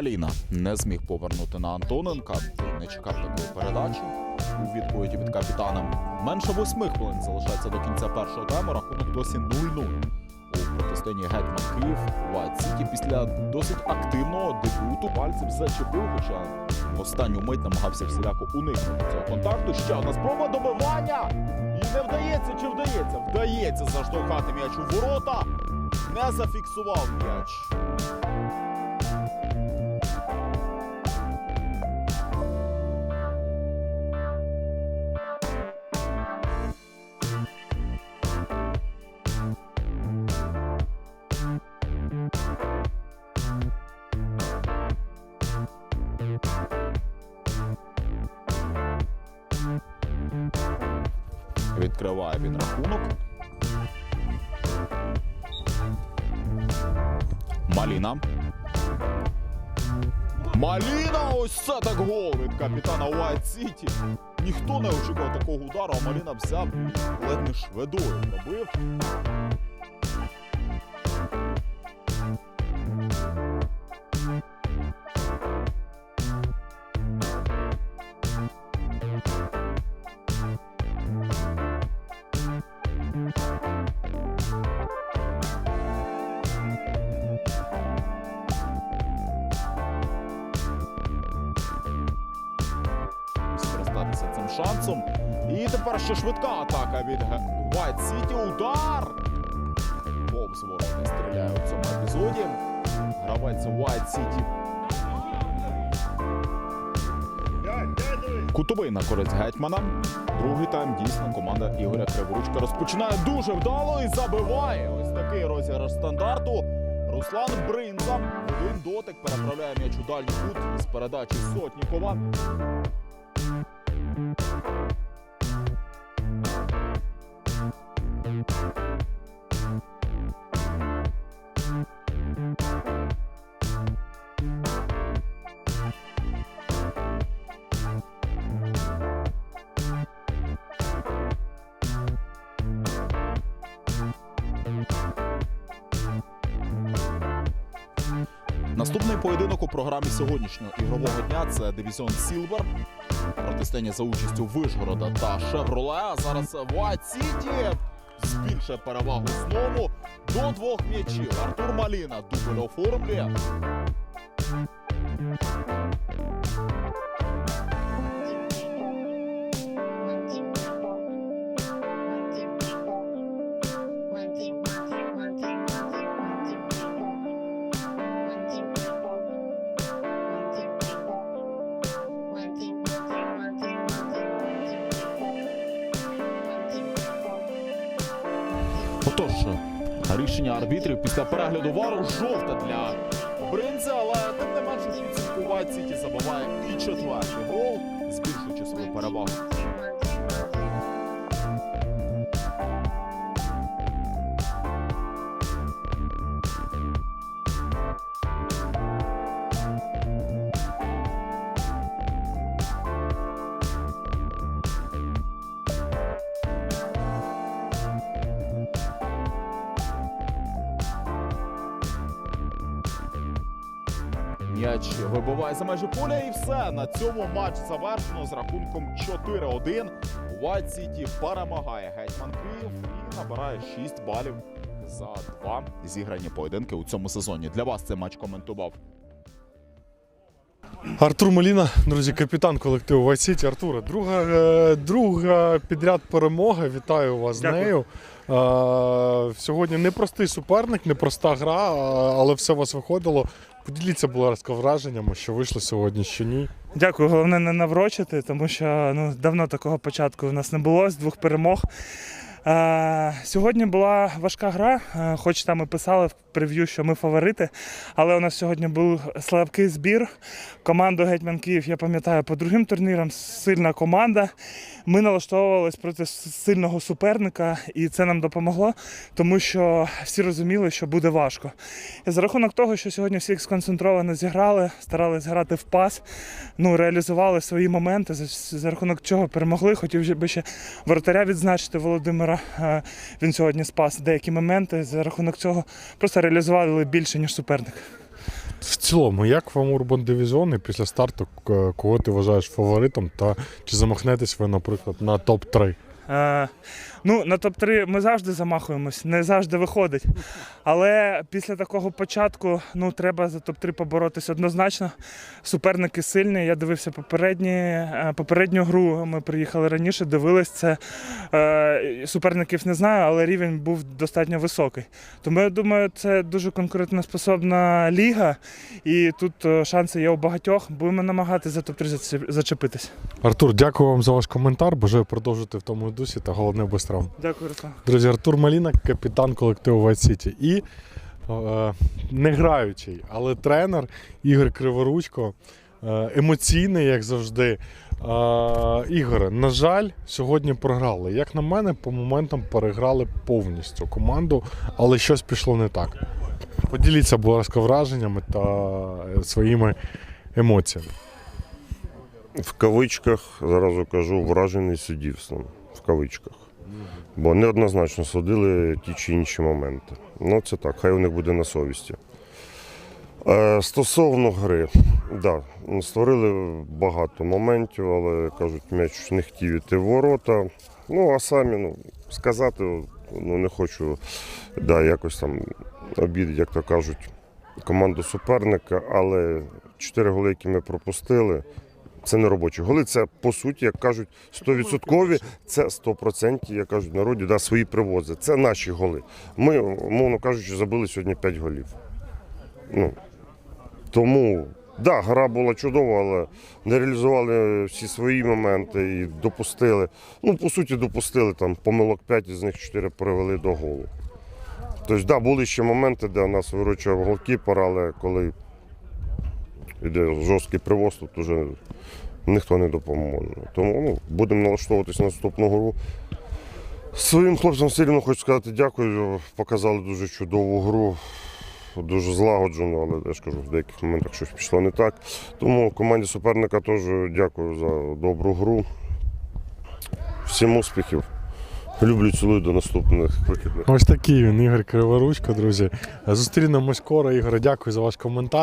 Маліна не зміг повернути на Антоненка і не чекав такої передачі. У відповіді від капітана менше восьми хвилин залишається до кінця першого тайму. Рахунок досі 0-0. У протистоянні Гетьман Київ City після досить активного дебюту пальцем зачепив, хоча останню мить намагався всіляко уникнути цього контакту. Ще одна спроба добивання! І не вдається чи вдається? Вдається заштовхати м'яч у ворота. Не зафіксував м'яч. Відкриває він рахунок. Маліна. Маліна! Ось це так гол від капітана Уайт Сіті. Ніхто не очікував такого удару, а Маліна взяв ледь не шведою пробив. Скористатися шансом. І тепер ще швидка атака від White City. Удар! Повз ворота стріляє у цьому епізоді. Гравець White City. Кутовий на користь гетьмана. Другий тайм дійсно команда Ігоря Криворучка розпочинає дуже вдало і забиває. Ось такий розіграш стандарту. Руслан Бринза один дотик переправляє м'яч у дальній кут з передачі Сотнікова. Наступний поєдинок у програмі сьогоднішнього ігрового дня це дивізіон Сілвер. Протистояння за участю Вишгорода та Шевроле. А зараз White City збільшує перевагу знову до двох м'ячів. Артур Маліна дубль оформлює. Отож, рішення арбітрів після перегляду вару жовта для Бринза, але тим не менше підсумку White City забиває і четвертий гол, збільшуючи свою перевагу. М'яч вибиває за межі поля і все. На цьому матч завершено з рахунком 4-1. White City перемагає Гетьман Київ і набирає 6 балів за два зіграні поєдинки у цьому сезоні. Для вас цей матч коментував Артур Маліна, друзі, капітан колективу White City. Артуре, друга, е, друга підряд перемога. Вітаю вас з нею. Е, Сьогодні непростий суперник, непроста гра, але все у вас виходило. Поділіться, будь ласка, враженнями, що вийшло сьогодні, що ні. Дякую, головне не наврочити, тому що ну, давно такого початку в нас не було з двох перемог. Е, сьогодні була важка гра, е, хоч там і писали в прев'ю, що ми фаворити, але у нас сьогодні був слабкий збір. Команду Гетьман Київ, я пам'ятаю, по другим турнірам сильна команда. Ми налаштовувалися проти сильного суперника, і це нам допомогло, тому що всі розуміли, що буде важко. І за рахунок того, що сьогодні всі сконцентровано зіграли, старались грати в пас, ну, реалізували свої моменти, за рахунок чого перемогли. Хотів би ще воротаря відзначити Володимира. Е, Він сьогодні спас деякі моменти. За рахунок цього просто реалізували більше, ніж суперник. В цілому, як вам Урбан Дивізіон і після старту кого ти вважаєш фаворитом, та чи замахнетесь ви, наприклад, на топ-3? Ну, на топ-3 ми завжди замахуємось, не завжди виходить. Але після такого початку ну, треба за топ-3 поборотися однозначно. Суперники сильні. Я дивився попередні, е, попередню гру. Ми приїхали раніше, дивились це. Е, суперників не знаю, але рівень був достатньо високий. Тому я думаю, це дуже конкурентоспособна ліга, і тут е, шанси є у багатьох. Будемо намагатися за топ-3 заці- зачепитись. Артур, дякую вам за ваш коментар. Бажаю продовжити в тому дусі та головне без травм. Дякую, Руслан. Друзі, Артур Маліна, капітан колективу White City. І е, не граючий, але тренер Ігор Криворучко. Е, емоційний, як завжди. Е, Ігоре, на жаль, сьогодні програли. Як на мене, по моментам переграли повністю команду, але щось пішло не так. Поділіться, будь ласка, враженнями та е, своїми емоціями. В кавичках зразу кажу вражений суддівством. В кавичках. Бо неоднозначно судили ті чи інші моменти. Ну, це так, хай у них буде на совісті. Е, стосовно гри, да, створили багато моментів, але кажуть, м'яч не хотів іти в ворота. Ну, а самі ну, сказати, ну, не хочу да, якось там обідати, як то кажуть, команду суперника, але чотири голи, які ми пропустили, це не робочі голи. Це по суті, як кажуть, 100%, це 100%, як кажуть народі, да, свої привози. Це наші голи. Ми, мовно кажучи, забили сьогодні 5 голів. Ну, тому, да, гра була чудова, але не реалізували всі свої моменти і допустили. Ну, по суті, допустили там помилок 5, із них 4 привели до голу. Тобто, да, були ще моменти, де нас виручував голкіпер, але коли йде жорсткий привоз, тут вже ніхто не допоможе. Тому ну, будемо налаштовуватися на наступну гру. Своїм хлопцям все рівно хочу сказати дякую. Показали дуже чудову гру, дуже злагоджену, але я ж кажу, в деяких моментах щось пішло не так. Тому команді суперника теж дякую за добру гру. Всім успіхів. Люблю, цілую до наступних вихідних. Ось такий він, Ігор Криворучко, друзі. Зустрінемось скоро. Ігор, дякую за ваш коментар.